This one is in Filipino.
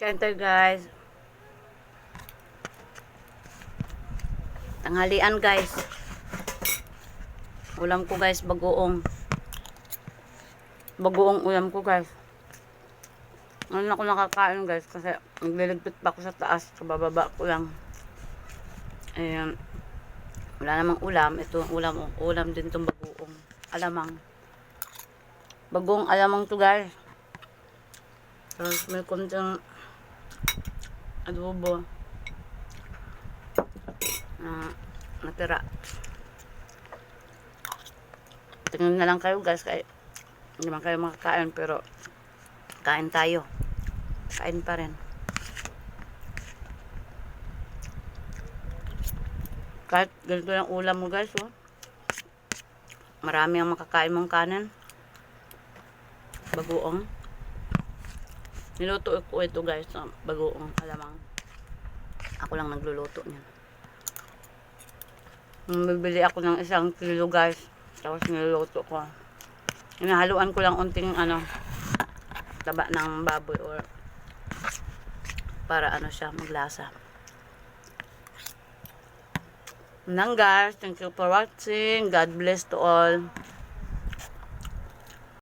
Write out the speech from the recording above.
Tayo guys. Tanghalian guys. Ulam ko guys, bagoong. Bagoong ulam ko guys. Ngayon ako nakakain guys kasi nagliligpit pa ako sa taas. Sa bababa ko lang. Ayan. Wala namang ulam. Ito ulam. Ulam din itong bagoong. Alamang. Bagoong alamang to guys. Tapos may konting adobo na natira. Tingnan na lang kayo guys kaya hindi man kayo makakain pero kain tayo. Kain pa rin. Kahit ganito yung ulam mo guys oh. Marami ang makakain mong kanin. Bagoong. Niluto ko ito guys sa bagoong alamang. Ako lang nagluluto niyan. Nung Bibili ako ng isang kilo guys. Tapos niluluto ko. Inahaluan ko lang unting ano taba ng baboy or para ano siya maglasa. Nang guys, thank you for watching. God bless to all.